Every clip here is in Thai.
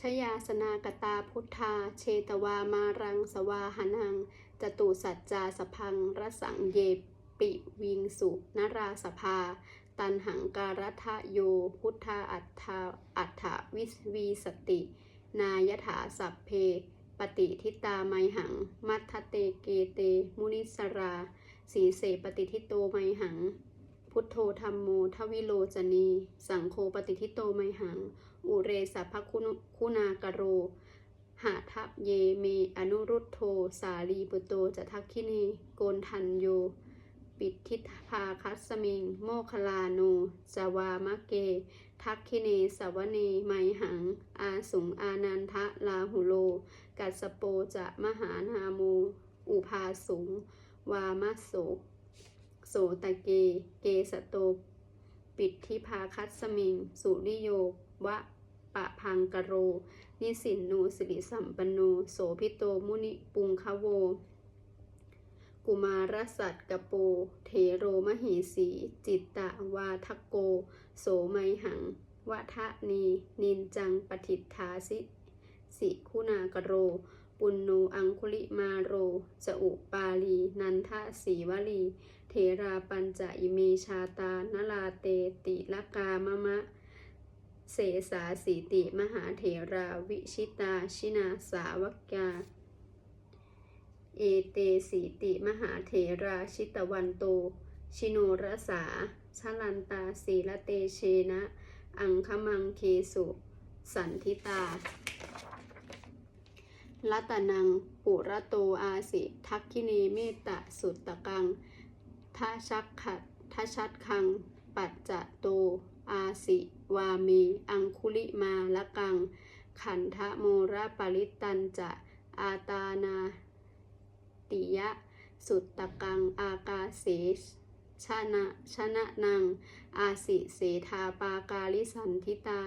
ชยาสนากตาพุทธา เชตวามารังสวาหนัง จตุสัจจาสพังรสังเยปิวิงสุนราสภา ตันหังการทะโย พุทธาอัฏฐาอัฏฐวิสวีสติ นายถาสัพเพ ปฏิทิตาไมหัง มัทธเตเกเต มุนิสรา สีเสปฏิทิโตไมหัง พุทโธธรรมโมทวิโลจนี สังโฆปฏิทิโตไมหัง อุเรสัพพคุณากโร หาทะเยเมอนุรุตโธสาลีปุตโตจะทักขิเนโกนทันโย ปิดทิพาคัสมิง โมคลาโนจาวามะเก ทักขิเนสวเนไมหัง อาสุงอานันทะลาหุโล กัสสโปจะมหานาโม อุภาสุง วามะโส โสตะเก เกสโต ปิดทิพาคัสมิง สุริโยวะปะพังกโร นิสินโนสิริสัมปันโน โสพิโตมุนิปุงคะโว กุมารสัตกโป เทโรมเหสี จิตตะวาทโก โสไมหังวะทะนี นินจังปฏิทธาสิ สิคุณากโร ปุณโนอังคุลิมาโร จะอุปาลี นันทะสีวลี เทราปัญจะอิเมชาตานลาเตติลกามะมะ เสสาสีติมหาเถราวิชิตาชินาสาวกา เอเตสีติมหาเถราชิตวันโต ชิโนรสาชลันตาสีละเตเชนะ อังคมังเคสุ สันทิตา ลัตนัง ปุระโตอาสิ ทักขิเนเมตตะสุตตะกังทาชักขัดทาชัดคัง ปัจจะโต อาสิ วามี อังคุลิมาละกัง ขันทะโมระปริตันจะ อาตานาติยะ สุตตะกัง อากาเสชนะชนะนัง อาสิ เสธาปากาลิสันทิตา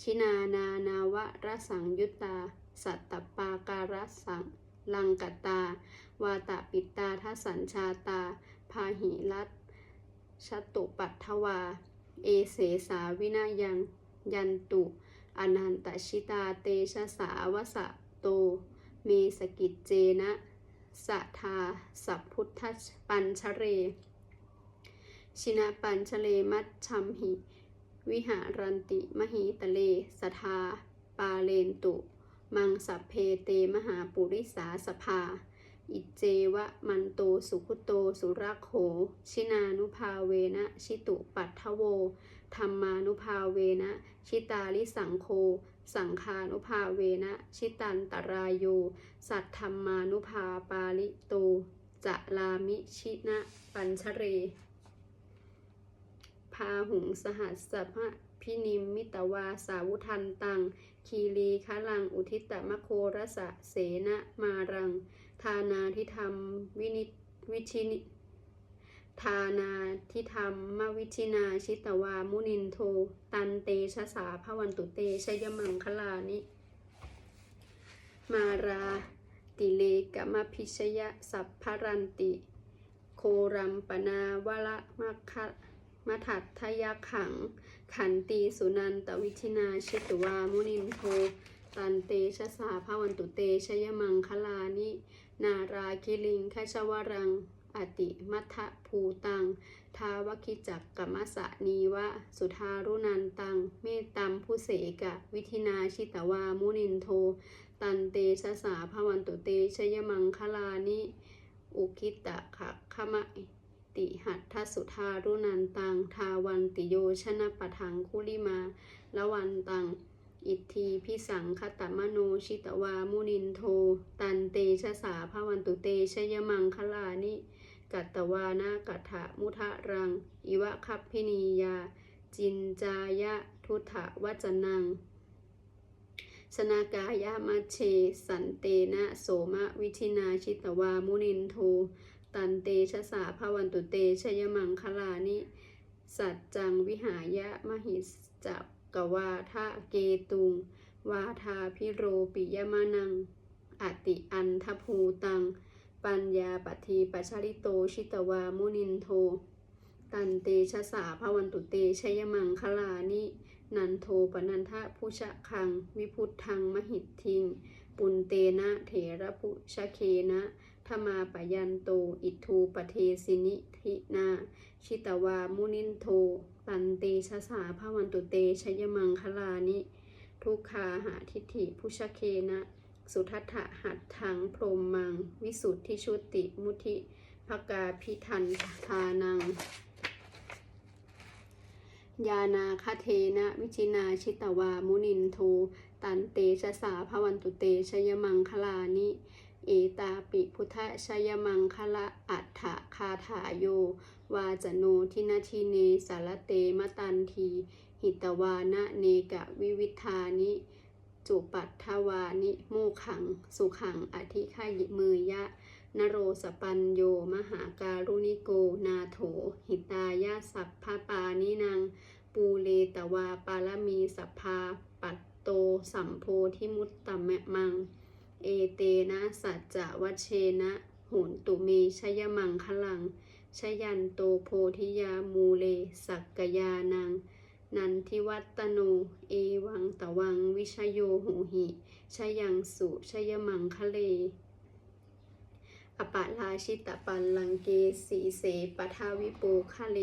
ชินานานาวะรสังยุตตา สัตตปาการะสังลังกตา วาตะปิตาทัสสัญชาตา พาหิรัตชตุปัทวา เอเสสาวินายังยันตุ อนันตชิตาเตชะสาวสะโต เมสกิจเจนะสัทาสัพพุทธปัญชเร ชินะปัญชเลมัชชัมหิ วิหารันติมหิตะเลสทา ปาเลนตุ มังสัพเพเตมหาปุริสาสภา อิเจวะมันโตสุขุโตสุรักโขชินานุภาเวนะชิตุปัททโวธรรมานุภาเวนะชิตาลิสังโค สังคานุภาเวนะชิตันตรายโย สัทธรรมานุภาปาลิโตจะลามิชินะปัญชเร พาหุงสหัสสะพะพินิมมิตวาสาวุทันตัง คีรีคะลัง อุทิตตมโครสะเสนะมารัง ทานาทิธรรมวินิวิชินิทานาทิธรรมมวิชินาชิตวามุนินโท ตันเตชะสาพวันตุเตชยมังคลานิ มาราติเลกมพิชยะสัพพรันติ โครัมปนาวละมัคะมัทัตทยขัง ขันตีสุนันตวิธินาชิตุวามุนินโทตันเตชะสาภวันตุเตชยมังคลานิ นาราคิลิงคชวรัง อติมัทธภูตัง ทาวคิจักกมมสะนีวะ สุทารุนันตัง เมตตัมผู้เสกะ วิธินาชิตวามุนินโท ตันเตชะสาภวันตุเตชยมังคลานิ อุคิตะขะขมะ ติหัตถสุทารุนันตัง ทาวันติโยชนะปะทังคุลิมาละวันตัง อิทธีพิสังคตมโนชิตวามุนินโท ตันเตชะสาภวันตุเตชยมังคลานิ กัตตวานากัถะมุทะรัง อิวะคัพพินียา จินจายะทุถะวัจนังสนากายามัชเช สันเตนะ โสมะวิธินาชิตวามุนินโท ตันเตชะสาภวันตุเตชยมังคลานิ สัจจังวิหายะมหิสจักกวาทะเกตุง วาทาพิโรปิยมานัง อติอันทภูตัง ปัญญาปัทีปัชริโตชิตวามุนินโท ตันเตชะสาภวันตุเตชยมังคลานิ นันโทปนันทะพุชะคัง วิพุทธังมหิทิง ปุนเตนะเถระพุชะเคนะ ธมาปยันโต อิทูปเทสินิทินา ชิตวามุนินโท ตันเตชะสาภวันตุเตชยมังคลานิ ทุกขาหาทิฏฐิพุชเคนะ สุทัฏฐะหัตถังพรมมัง วิสุทธิชุติมุทิภกาพิทันทานังยานาคเทนะวิจินาชิตวามุนินโท ตันเตชะสาภวันตุเตชยมังคลานิ อตาปิพุทธชยมังคละอัฏฐคาถาโยวาจโนทินาทีเนสารเตมตันที หิตวานะเนกะวิวิธานิ จุปัตถวานิโมขัง สุขังอธิขายมือยะ นโรสปัญโย มหาการุณิโกนาโถ หิตายาสัพพปานินังปูเลตวาปารมีสัพพาปัตโตสัมโพธิมุตตะมะมัง เอเตนะสัจจะวัชเชนะโหนตุเมชยมังคลัง ชยันโตโพธิยามูเล สักกยานัง นันทิวัตโน เอวังตะวังวิชโยโหหิชยังสุชยมังคะเล อปะราชิตปัลลังเกสีเสปทาวิโปคะเล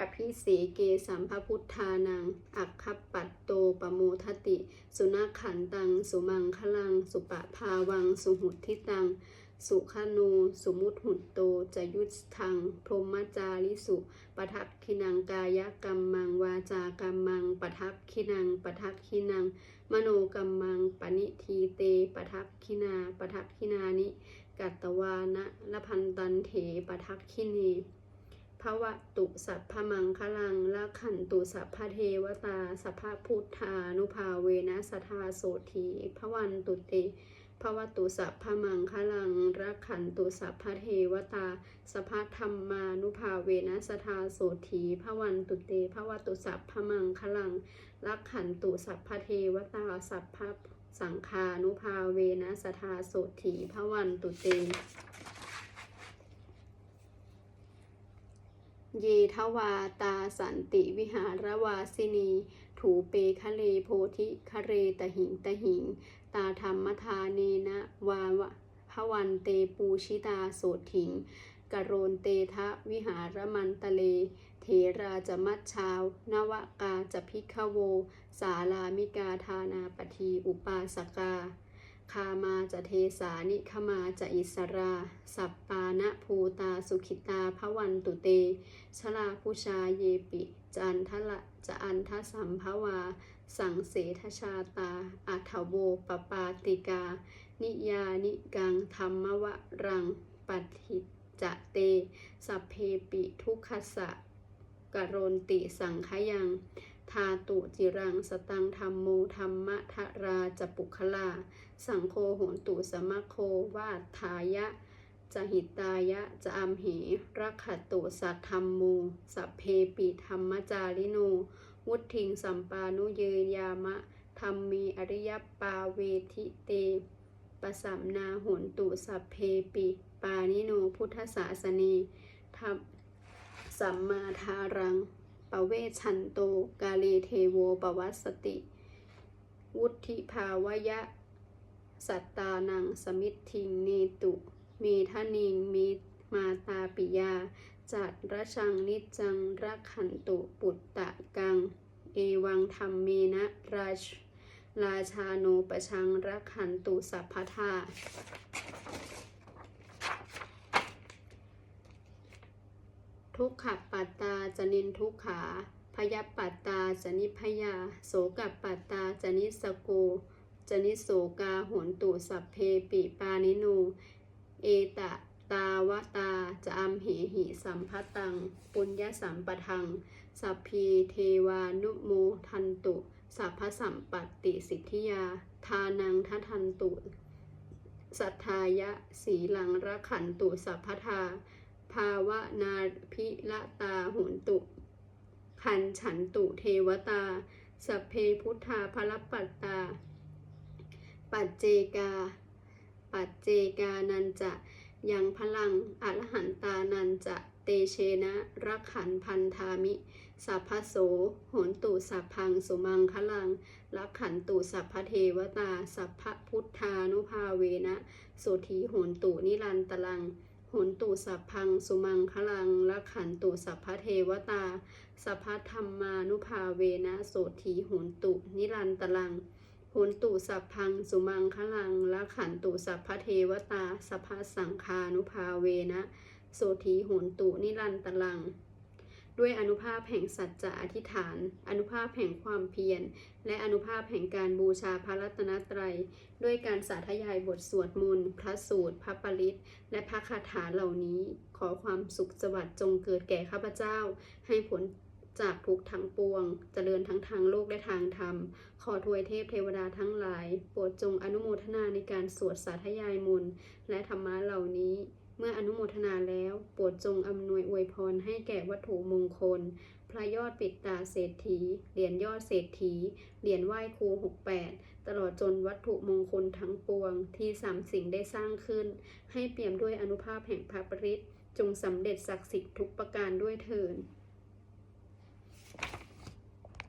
อภิเสเกสัมภพุทธานัง อักขปัตโตปโมทติ สุนัขขันตัง สุมังคลัง สุปะภาวัง สุหุทิตัง สุขโน สุมุตหุตโต จะยุทธัง พรหมจาริสุ ปทักขินังกายกรรมมัง วาจากรรมัง ปทักขินัง ปทักขินัง มโนกรรมัง ปณิทีเต ปทักขินา ปทักขินานิ กัตตวานะละพันตันเถ ปทักขินี ภวตุสัพพมังคลังละขันตุสัพพเทวตาสัพพพุทธานุภาเวนะสทาโสธีพวันตุเตภวตุสัพพมังคลังรักขันตุสัพพเทวตาสัพธรรมานุภาเวนะสทาโสธีพวันตุเตภวตุสัพพมังคลังรักขันตุสัพพเทวตาสัพพสังคานุภาเวนะสทาโสธีพวันตุเต เยทวาตาสันติวิหารวาสินี ถูเปคะเลโพธิคะเรตหิงตหิง ตาธรรมทาเนนะวาวะพวันเตปูชิตาโสถิงกโรนเตทะวิหารมันตะเล เทราจะมัดชาวนวกาจะพิกขโว สาลามิกาทานาปทีอุปาสกา คามาจะเทสานิขมาจะอิสรา สัปปานะภูตาสุขิตาพวันตุเต ชลาพุชาเยปิจันทละจะอันทสัมภวา สังเสทชาตาอัทโวปปาติกา นิยานิกังธรรมวรังปัติจะเต สัพเพปิทุกขสะกรนติสังขยัง ทาตุจิรังสตังธรรมโมธรรมะทราจปุคลา สังโฆโหนตุสมะโควาทายะจะหิตายะจะอัมเหรักขตุสัทธรรมโมสัพเพปิธรรมจาริโน วุทิงสัมปานุเยยามะธรรมีอริยปาเวทิเตปสัมนาโหนตุสัพเพปิ ปานิโนพุทธศาสนีธรรมสัมมาทารัง ปเวชันโต กาเลเทโวปวัสสติ วุธิภาวะยะ สัตตานังสมิทิงเนตุ เมทานิงมีมาตาปิยา จัดระชังนิจจังรักขันตุปุตตะกัง เอวังธรรมเมนะราชราชาโนปชังรักขันตุสัพพทา ทุกขปัตตาจนินทุกขา พยปัตตาจนิพยา โสกับปัตตาจนิสโก จนิโสกาหนตุสัพเพปิปานิโน เอตะตาวตาจะอัมเหหิสัมภตัง ปุญญสัมปทัง สัพพีเทวานุโมทันตุ สัพพสัมปัตติสิทธิยา ทานังทัทันตุ สัทธายะสีหลังระขันตุสัพพทา ภาวนาพิละตาโหนตุขันฉันตุเทวตาสัพเพพุทธาภรปัตตา ปัจเจกา ปัจเจกานันจะยังพลังอรหันตานันจะเตเชนะรักขันพันธามิ สัพพโสโหนตุสัพพังสุมังคลัง รักขันตุสัพพเทวตา สัพพพุทธานุภาเวนะโสธีโหนตุนิรันตลัง หนตุสัพพังสุมังคลังละขันตุสัพพเทวตา สัพพธรรมานุภาเวนะโสธีโหนตุนิรันตลังโหนตุสัพพังสุมังคลังละขันตุสัพพเทวตา สัพพสังคานุภาเวนะโสธีโหนตุนิรันตลัง ด้วยอนุภาพแห่งสัจจะอธิษฐาน อนุภาพแห่งความเพียร และอนุภาพแห่งการบูชาพระรัตนตรัย ด้วยการสาธยายบทสวดมนต์พระสูตร พระปริตและพระคาถาเหล่านี้ ขอความสุขสวัสดิ์จงเกิดแก่ข้าพเจ้า ให้ผลจากทุกทั้งปวง เจริญทั้งทางโลกและทางธรรม ขอทวยเทพเทวดาทั้งหลาย โปรดจงอนุโมทนาในการสวดสาธยายมนต์และธรรมะเหล่านี้ เมื่ออนุโมทนาแล้ว โปรดจงอำนวยอวยพรให้แก่วัตถุมงคล พระยอดปิดตาเศรษฐี เหรียญยอดเศรษฐี เหรียญไหว้ครู68 ตลอดจนวัตถุมงคลทั้งปวงที่สามสิ่งได้สร้างขึ้น ให้เปี่ยมด้วยอนุภาพแห่งพระปริศจงสำเร็จศักดิ์สิทธิ์ทุกประการด้วยเถิด